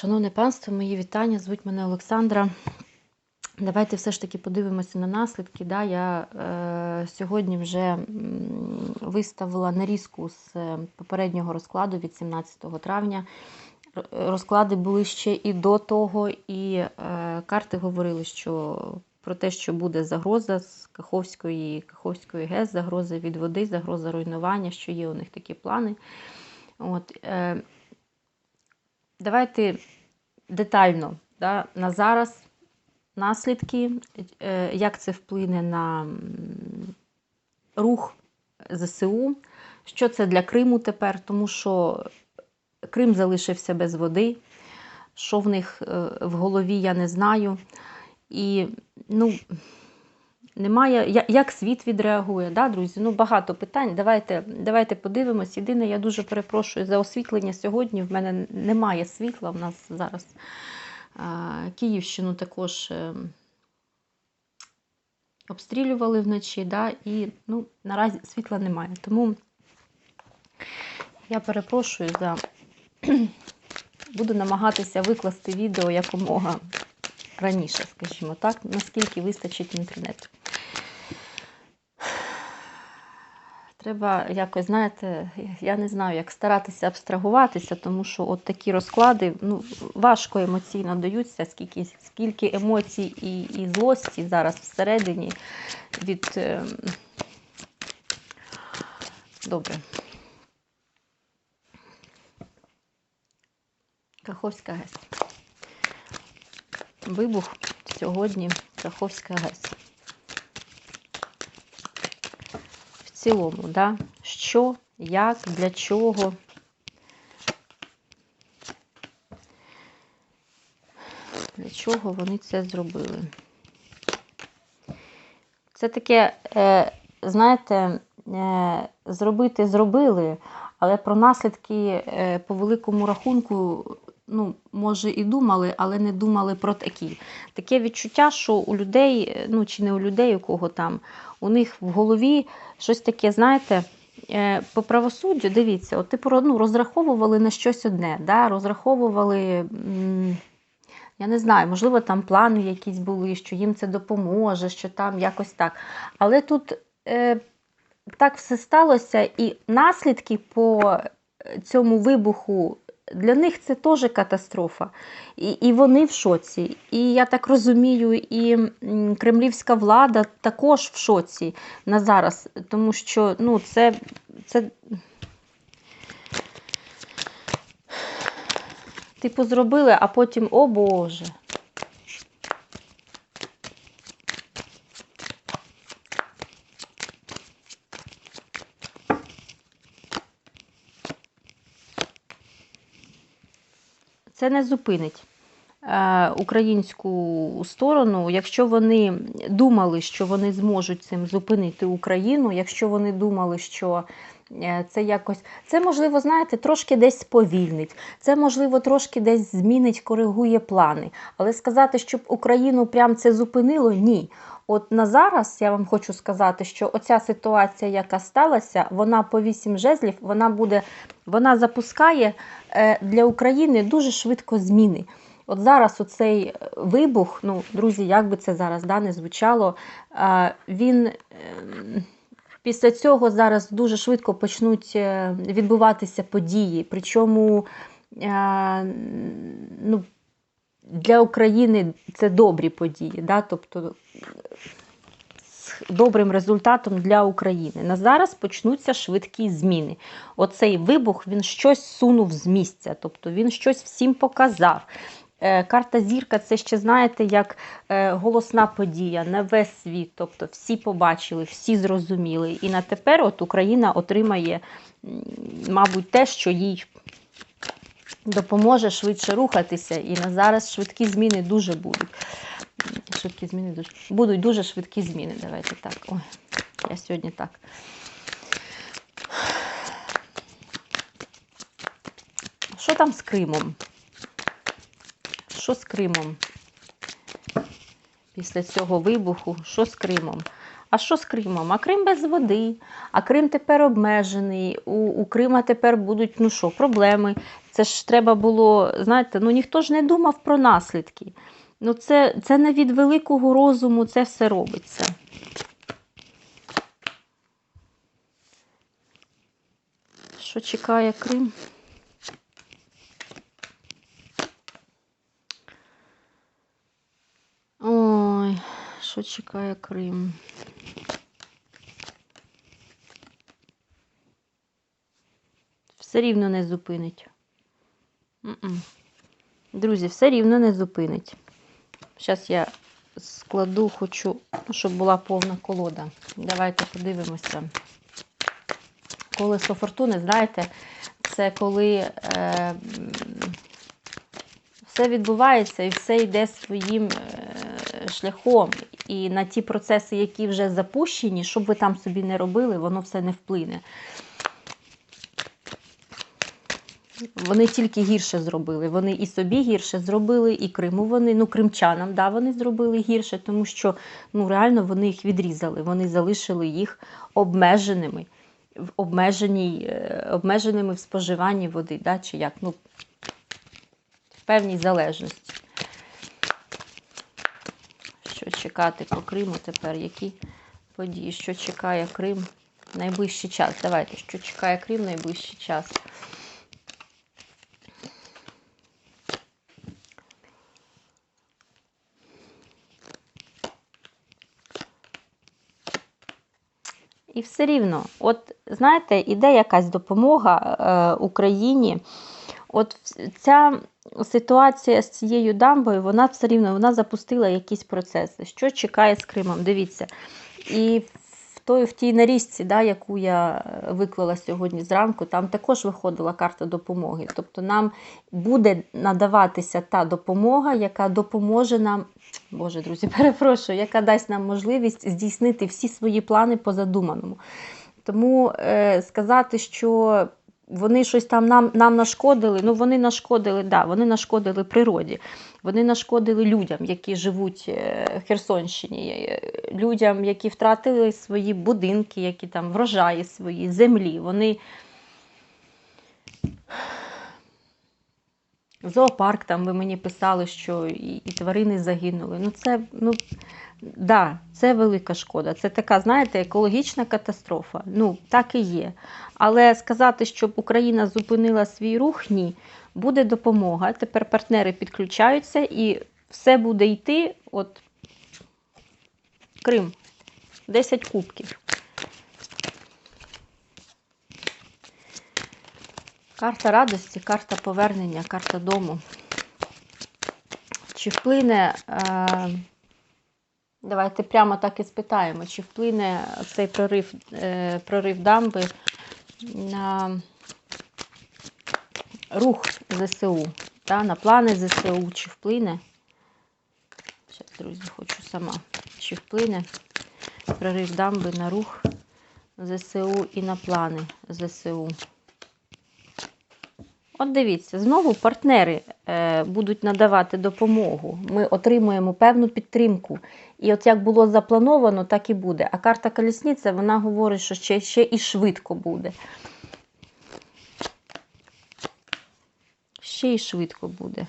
Шановне панство, мої вітання. Звуть мене Олександра. Давайте все ж таки подивимося на наслідки. Да, я е, сьогодні вже виставила нарізку з е, попереднього розкладу від 17 травня. Розклади були ще і до того, і е, карти говорили, що про те, що буде загроза з Каховської, Каховської ГЕС, загроза від води, загроза руйнування, що є у них такі плани. От, е, давайте детально да, на зараз наслідки, е, як це вплине на рух ЗСУ, що це для Криму тепер, тому що Крим залишився без води. Що в них е, в голові, я не знаю. І ну, немає, як світ відреагує, да, друзі? Ну, багато питань. Давайте, давайте подивимось. Єдине, я дуже перепрошую за освітлення сьогодні. В мене немає світла. В нас зараз Київщину також е, обстрілювали вночі, да, і ну, наразі світла немає. Тому я перепрошую за. Буду намагатися викласти відео якомога раніше, скажімо так, наскільки вистачить інтернету. Треба якось, знаєте, я не знаю, як старатися абстрагуватися, тому що от такі розклади ну, важко емоційно даються, скільки, скільки емоцій і, і злості зараз всередині від. е, Добре. Каховська ГЕС. Вибух сьогодні Каховська ГЕС. В цілому, да? що, як, для чого. Для чого вони це зробили? Це таке, е, знаєте, е, зробити зробили, але про наслідки е, по великому рахунку, ну, може, і думали, але не думали про такі. Таке відчуття, що у людей, е, ну чи не у людей, у кого там, у них в голові щось таке, знаєте. е, По правосуддю, дивіться, от типу ну, розраховували на щось одне, да? розраховували, я не знаю, можливо, там плани якісь були, що їм це допоможе, що там якось так. Але тут е, так все сталося, і наслідки по цьому вибуху для них це теж катастрофа. І, і вони в шоці. І я так розумію, і кремлівська влада також в шоці на зараз, тому що ну, це, це. Типу, зробили, а потім, о Боже. Це не зупинить е, українську сторону, якщо вони думали, що вони зможуть цим зупинити Україну, якщо вони думали, що е, це якось, це можливо, знаєте, трошки десь сповільнить, це можливо трошки десь змінить, коригує плани. Але сказати, щоб Україну прям це зупинило, ні. От на зараз я вам хочу сказати, що оця ситуація, яка сталася, вона по вісім жезлів, вона буде, вона запускає е, для України дуже швидко зміни. От зараз оцей е, вибух, ну, друзі, як би це зараз да, не звучало, е, він після цього зараз дуже швидко почнуть відбуватися події. Причому ну, для України це добрі події, да? тобто добрим результатом для України. На зараз почнуться швидкі зміни. Оцей вибух він щось сунув з місця, тобто він щось всім показав. Е, Карта зірка це ще, знаєте, як е, голосна подія на весь світ. Тобто всі побачили, всі зрозуміли. І на тепер от Україна отримає, мабуть, те, що їй допоможе швидше рухатися. І на зараз швидкі зміни дуже будуть. Швидкі зміни дуже будуть дуже швидкі зміни. Давайте так. Ой, я сьогодні так. Що там з Кримом? Що з Кримом? Після цього вибуху, що з Кримом? А що з Кримом? А Крим без води, а Крим тепер обмежений. У, у Крима тепер будуть ну що, проблеми. Це ж треба було, знаєте, ну ніхто ж не думав про наслідки. Ну, це, це не від великого розуму це все робиться. Що чекає Крим? Ой, що чекає Крим? Все рівно не зупинить. Друзі, все рівно не зупинить. Зараз я складу, хочу, ну, щоб була повна колода. Давайте подивимося. Колесо фортуни, знаєте, це коли е, все відбувається і все йде своїм е, шляхом. І на ті процеси, які вже запущені, щоб ви там собі не робили, воно все не вплине. Вони тільки гірше зробили. Вони і собі гірше зробили, і Криму вони, ну, кримчанам, да, вони зробили гірше, тому що ну, реально вони їх відрізали, вони залишили їх обмеженими, в обмеженій, е, обмеженими в споживанні води, да, чи як, ну, в певній залежності. Що чекати по Криму тепер? Які події? Що чекає Крим найближчий час? Давайте, що чекає Крим найближчий час? І все рівно, от знаєте, іде якась допомога е, Україні. От ця ситуація з цією дамбою, вона все рівно вона запустила якісь процеси. Що чекає з Кримом? Дивіться. І в той, в тій нарізці, да, яку я виклала сьогодні зранку, там також виходила карта допомоги. Тобто нам буде надаватися та допомога, яка допоможе нам, Боже, друзі, перепрошую, яка дасть нам можливість здійснити всі свої плани по задуманому. Тому е, сказати, що вони щось там нам нам нашкодили. Ну, вони нашкодили, да, вони нашкодили природі, вони нашкодили людям, які живуть е, в Херсонщині, е, людям, які втратили свої будинки, які там врожаї свої, землі. Вони Зоопарк там ви мені писали, що і, і тварини загинули. Ну, це, ну, да, це велика шкода. Це така, знаєте, екологічна катастрофа. Ну, так і є. Але сказати, щоб Україна зупинила свій рух, ні. Буде допомога. Тепер партнери підключаються і все буде йти. От Крим. 10 кубків. Карта радості, карта повернення, карта дому. Чи вплине, е, давайте прямо так і спитаємо, чи вплине цей прорив, е, прорив дамби на рух ЗСУ, та, на плани ЗСУ, чи вплине? Зараз, друзі, хочу сама. Чи вплине прорив дамби на рух ЗСУ і на плани ЗСУ? От дивіться, знову партнери е, будуть надавати допомогу. Ми отримуємо певну підтримку. І от як було заплановано, так і буде. А карта колісниця, вона говорить, що ще, ще і швидко буде. Ще й швидко буде.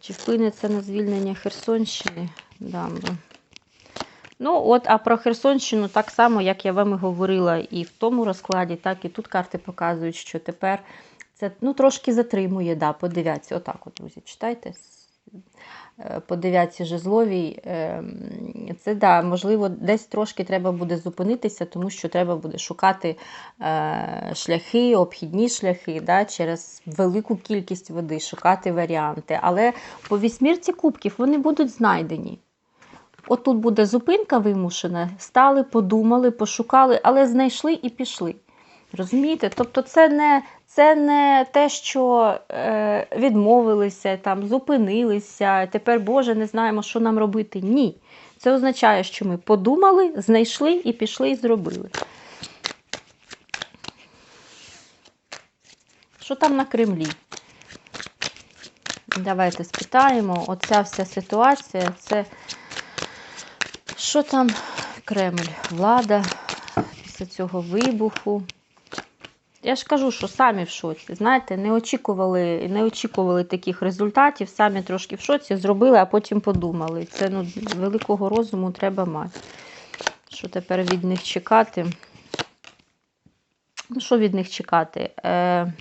Чи вплине це на звільнення Херсонщини? Дамби. Ну, от, а про Херсонщину так само, як я вам і говорила і в тому розкладі, так і тут карти показують, що тепер це ну, трошки затримує, да, по дев'ятці. Отак, от, друзі, читайте. Е, по дев'ятці жезловій. Ем, це, да, можливо, десь трошки треба буде зупинитися, тому що треба буде шукати е, шляхи, обхідні шляхи да, через велику кількість води, шукати варіанти. Але по вісьмірці кубків вони будуть знайдені. От тут буде зупинка вимушена, стали, подумали, пошукали, але знайшли і пішли. Розумієте? Тобто, це не це не те, що е, відмовилися, там, зупинилися, тепер, Боже, не знаємо, що нам робити. Ні. Це означає, що ми подумали, знайшли і пішли і зробили. Що там на Кремлі? Давайте спитаємо. Оця вся ситуація, це що там Кремль? Влада після цього вибуху. Я ж кажу, що самі в шоці. Знаєте, не очікували, не очікували таких результатів, самі трошки в шоці зробили, а потім подумали. Це ну, великого розуму треба мати. Що тепер від них чекати? Ну, що від них чекати? Е...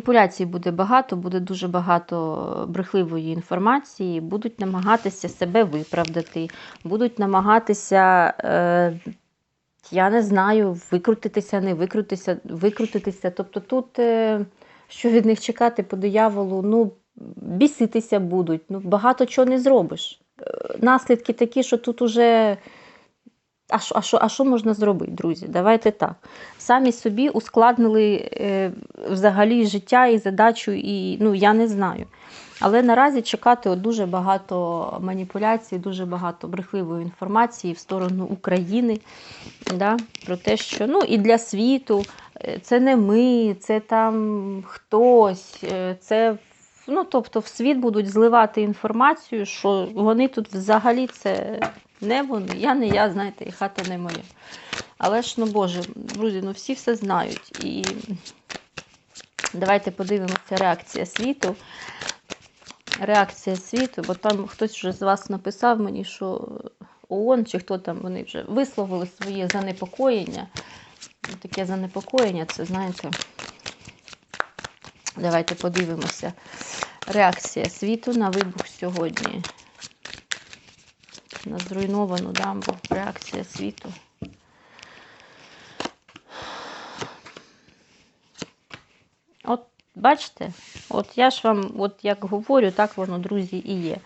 Маніпуляцій буде багато, буде дуже багато брехливої інформації, будуть намагатися себе виправдати, будуть намагатися, е, я не знаю, викрутитися, не викрутитися, викрутитися. Тобто тут, е, що від них чекати по дияволу, ну, біситися будуть, ну, багато чого не зробиш. Е, Наслідки такі, що тут уже. А що, а, що, а що можна зробити, друзі? Давайте так. Самі собі ускладнили е, взагалі життя і задачу, і ну, я не знаю. Але наразі чекати от дуже багато маніпуляцій, дуже багато брехливої інформації в сторону України. Да? Про те, що ну, і для світу е, це не ми, це там хтось, е, це ну, тобто в світ будуть зливати інформацію, що вони тут взагалі це не вони, я не я, знаєте, і хата не моя. Але ж, ну Боже, друзі, ну всі все знають. І давайте подивимося реакція світу. Реакція світу, бо там хтось вже з вас написав мені, що ООН чи хто там вони вже висловили своє занепокоєння. Таке занепокоєння, це знаєте. Давайте подивимося. Реакція світу на вибух сьогодні. На зруйновану дамбу. Реакція світу. От бачите, от я ж вам, от як говорю, так воно, друзі, і є.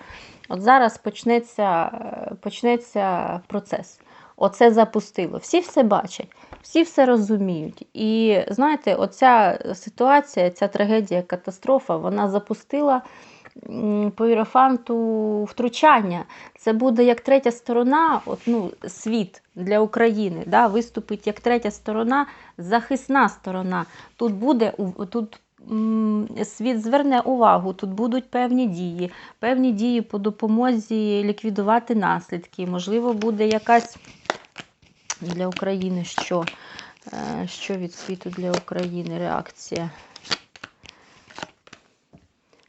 От зараз почнеться, е, почнеться процес. Оце запустило. Всі все бачать, всі все розуміють. І знаєте, оця ситуація, ця трагедія, катастрофа, вона запустила по іерофанту втручання. Це буде як третя сторона, от, ну, світ для України, да, виступить як третя сторона, захисна сторона. Тут буде тут. Світ зверне увагу, тут будуть певні дії, певні дії по допомозі ліквідувати наслідки. Можливо, буде якась для України що? Е, Що від світу для України реакція?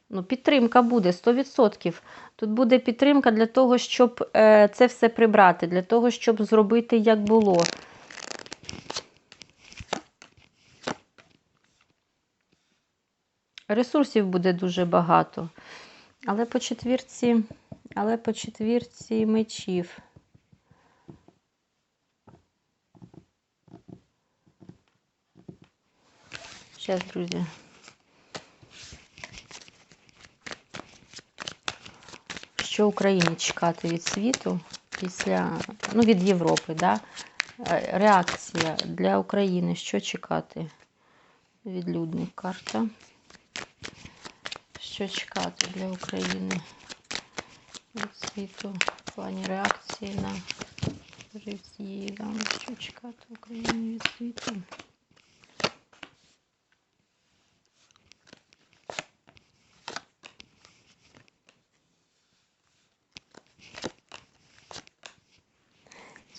Ну, підтримка буде 100%. Тут буде підтримка для того, щоб е, це все прибрати, для того, щоб зробити як було. Ресурсів буде дуже багато. Але по четвірці, але по четвірці мечів. Зараз, друзі. Що Україні чекати від світу після, ну, від Європи, да? Е, реакція для України, що чекати? Відлюдник карта. Що чекати для України від світу в плані реакції на да? що чекати Україні від світу?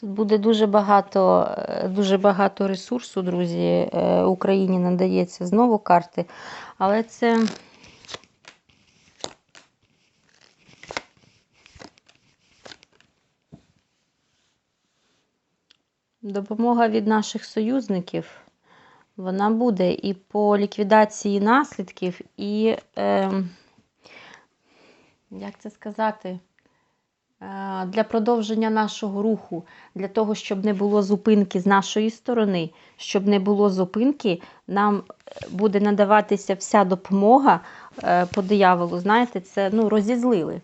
Тут буде дуже багато, е, дуже багато ресурсу, друзі. Е, Україні надається знову карти, але це. Допомога від наших союзників. Вона буде і по ліквідації наслідків, і, е, як це сказати, для продовження нашого руху, для того, щоб не було зупинки з нашої сторони, щоб не було зупинки, нам буде надаватися вся допомога е, по дияволу. Знаєте, це ну, розізлили.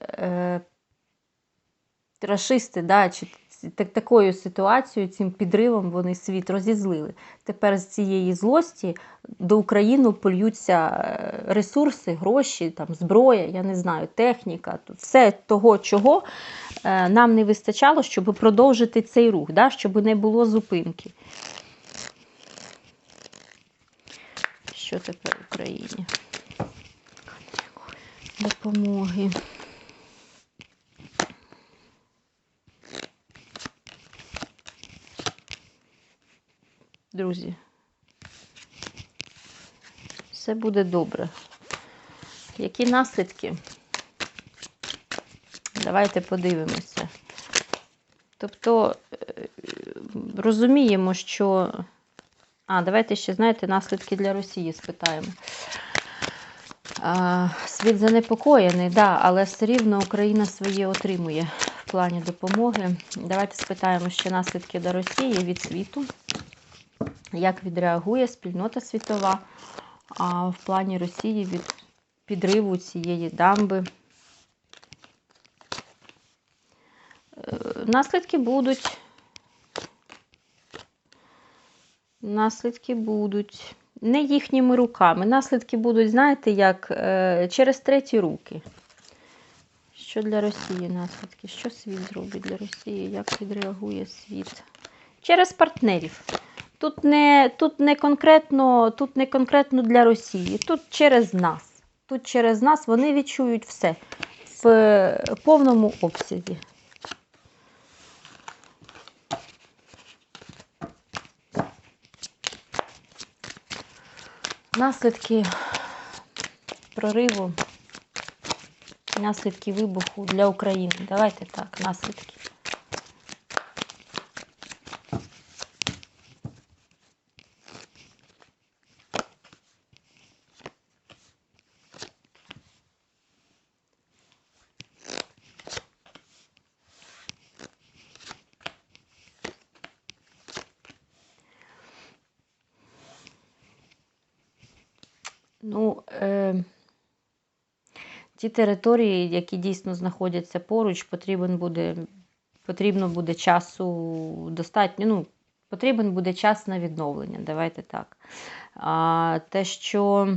Е, Рашисти, да, чи так, такою ситуацією, цим підривом вони світ розізлили. Тепер з цієї злості до України польються е, ресурси, гроші, там, зброя, я не знаю, техніка, все того, чого е, нам не вистачало, щоб продовжити цей рух, да, щоб не було зупинки. Що тепер Україні? допомоги. Друзі, все буде добре. Які наслідки? Давайте подивимося. Тобто е, розуміємо, що. А, давайте ще, знаєте, наслідки для Росії спитаємо. А, Світ занепокоєний, да, але все рівно Україна своє отримує в плані допомоги. Давайте спитаємо ще наслідки для Росії від світу. Як відреагує спільнота світова а в плані Росії від підриву цієї дамби? Е, Наслідки будуть. Наслідки будуть. Не їхніми руками. Наслідки будуть, знаєте, як е, через треті руки. Що для Росії наслідки? Що світ зробить для Росії? Як відреагує світ? Через партнерів. Тут не, тут не конкретно, тут не конкретно для Росії, тут через нас. Тут через нас вони відчують все в повному обсязі. Наслідки прориву, наслідки вибуху для України. Давайте так, наслідки. Ну, е, ті території, які дійсно знаходяться поруч, потрібен буде, потрібно буде часу достатньо. Ну, потрібен буде час на відновлення. Давайте так. А, Те, що.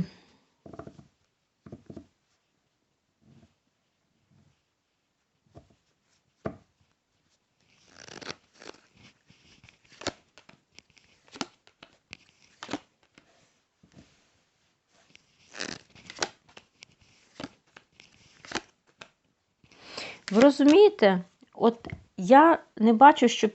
Ви розумієте, от я не бачу, що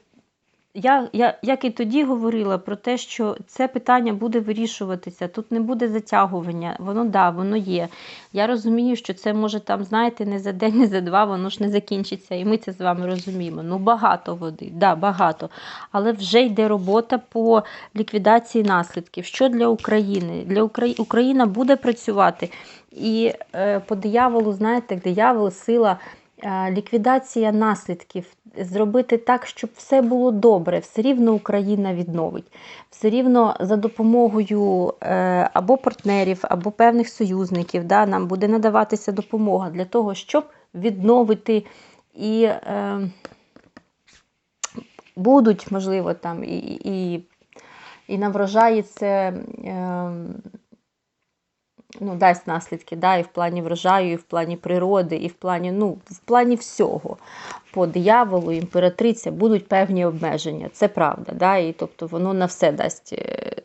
я, я як і тоді говорила про те, що це питання буде вирішуватися, тут не буде затягування, воно да, воно є. Я розумію, що це може там, знаєте, не за день, не за два, воно ж не закінчиться, і ми це з вами розуміємо. Ну, багато води, да, багато. Але вже йде робота по ліквідації наслідків. Що для України? Для Украї... Україна буде працювати. І е, по дияволу, знаєте, диявол, сила. Е, ліквідація наслідків, зробити так, щоб все було добре, все рівно Україна відновить. Все рівно за допомогою е, або партнерів, або певних союзників да, нам буде надаватися допомога для того, щоб відновити і е, будуть, можливо, там і, і, і на врожаї це. Е, ну, дасть наслідки, да, і в плані врожаю, і в плані природи, і в плані ну, в плані всього. По дияволу, імператриця будуть певні обмеження. Це правда. Да, і тобто воно на все дасть. е,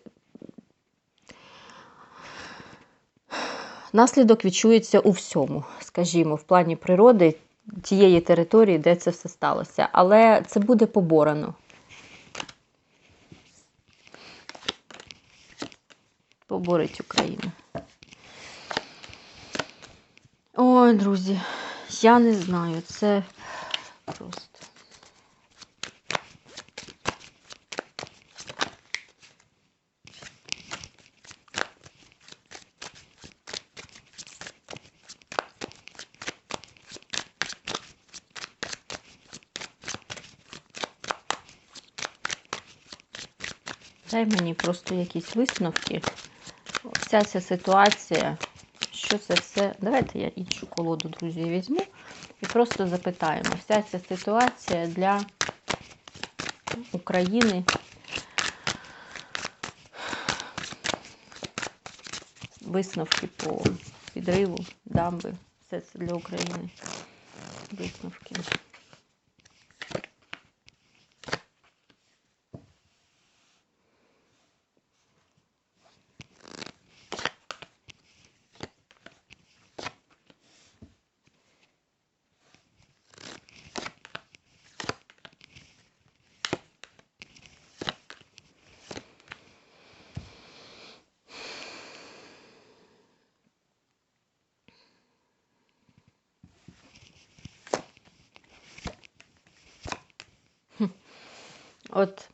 Наслідок відчується у всьому, скажімо, в плані природи тієї території, де це все сталося. Але це буде поборано. Поборить Україну. Ой, друзі, я не знаю, це просто. Дай мені просто якісь висновки. Вся ця ситуація що це все. Давайте я іншу колоду, друзі, візьму і просто запитаємо. Вся ця ситуація для України. Висновки по підриву, дамби. Все це для України. Висновки. От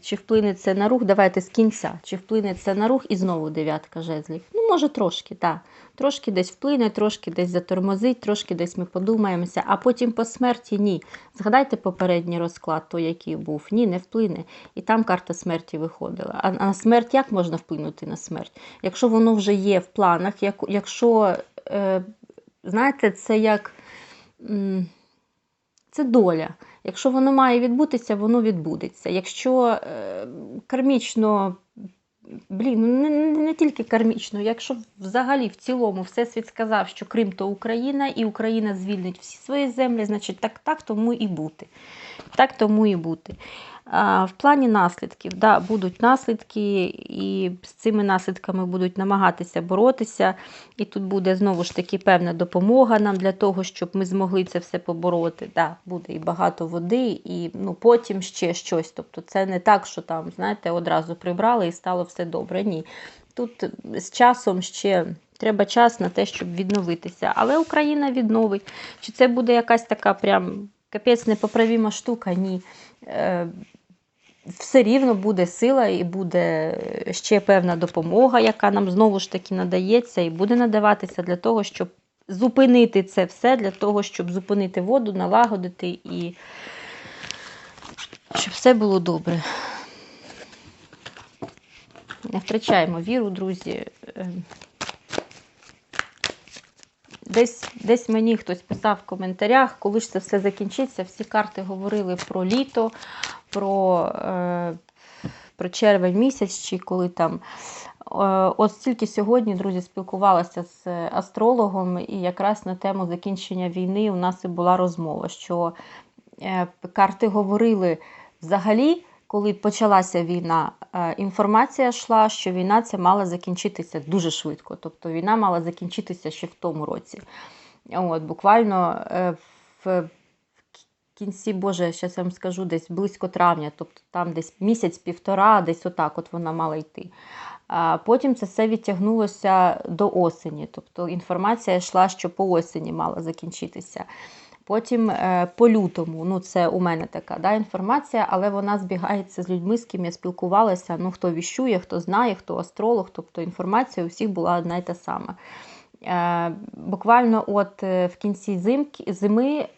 чи вплине це на рух? Давайте з кінця. Чи вплине це на рух і знову дев'ятка жезлів? Ну, може, трошки, так. Трошки десь вплине, трошки десь затормозить, трошки десь ми подумаємося, а потім по смерті ні. Згадайте попередній розклад, той, який був. Ні, не вплине. І там карта смерті виходила. А на смерть як можна вплинути на смерть? Якщо воно вже є в планах, як, якщо, е, знаєте, це як. Це доля. Якщо воно має відбутися, воно відбудеться. Якщо е, кармічно, блін, ну не, не, тільки кармічно, якщо взагалі в цілому Всесвіт сказав, що Крим то Україна, і Україна звільнить всі свої землі, значить так, так тому і бути. Так тому і бути. В плані наслідків, да, будуть наслідки, і з цими наслідками будуть намагатися боротися. І тут буде знову ж таки певна допомога нам для того, щоб ми змогли це все побороти. Да, буде і багато води, і ну, потім ще щось. Тобто це не так, що там, знаєте, одразу прибрали і стало все добре. Ні. Тут з часом ще треба час на те, щоб відновитися. Але Україна відновить. Чи це буде якась така прям капець непоправіма штука? Ні. Все рівно буде сила і буде ще певна допомога, яка нам знову ж таки надається, і буде надаватися для того, щоб зупинити це все, для того, щоб зупинити воду, налагодити і щоб все було добре. Не втрачаємо віру, друзі. Е, Десь, десь мені хтось писав в коментарях, коли ж це все закінчиться. Всі карти говорили про літо, про, е, про червень місяць, чи коли там. Е, От стільки сьогодні, друзі, спілкувалася з астрологом, і якраз на тему закінчення війни у нас і була розмова, що е, карти говорили взагалі, коли почалася війна, інформація йшла, що війна ця мала закінчитися дуже швидко. Тобто війна мала закінчитися ще в тому році. От, Буквально в кінці, Боже, зараз я вам скажу, десь близько травня, тобто там десь місяць-півтора, десь отак от вона мала йти. А потім це все відтягнулося до осені. Тобто інформація йшла, що по осені мала закінчитися. Потім е, по лютому, ну це у мене така да, інформація, але вона збігається з людьми, з ким я спілкувалася. Ну, хто віщує, хто знає, хто астролог, тобто інформація у всіх була одна й та сама. Е, буквально от е, в кінці зими е,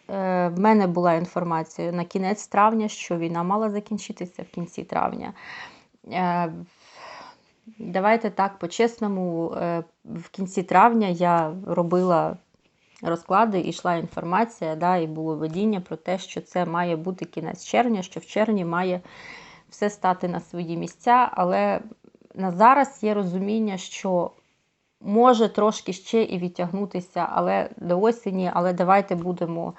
в мене була інформація на кінець травня, що війна мала закінчитися в кінці травня. Давайте так, по-чесному, в кінці травня я робила розклади, і йшла інформація, да, і було видіння про те, що це має бути кінець червня, що в червні має все стати на свої місця. Але на зараз є розуміння, що може трошки ще і відтягнутися, але до осені, але давайте будемо.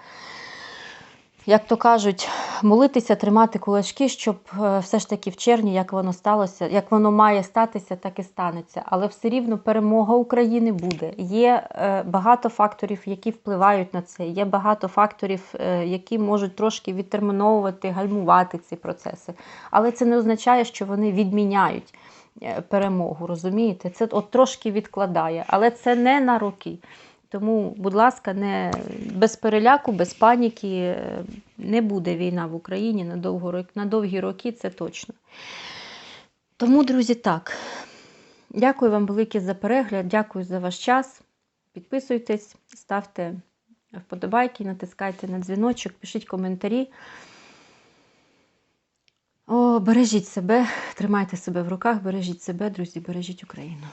Як то кажуть, молитися, тримати кулачки, щоб е, все ж таки в червні, як воно сталося, як воно має статися, так і станеться. Але все рівно перемога України буде. Є е, багато факторів, які впливають на це. Є багато факторів, е, які можуть трошки відтерміновувати, гальмувати ці процеси. Але це не означає, що вони відміняють перемогу. Розумієте? Це от трошки відкладає, але це не на роки. Тому, будь ласка, не без переляку, без паніки е, не буде війна в Україні на, довго, на довгі роки, це точно. Тому, друзі, так. Дякую вам велике за перегляд, дякую за ваш час. Підписуйтесь, ставте вподобайки, натискайте на дзвіночок, пишіть коментарі. О, бережіть себе, тримайте себе в руках, бережіть себе, друзі, бережіть Україну.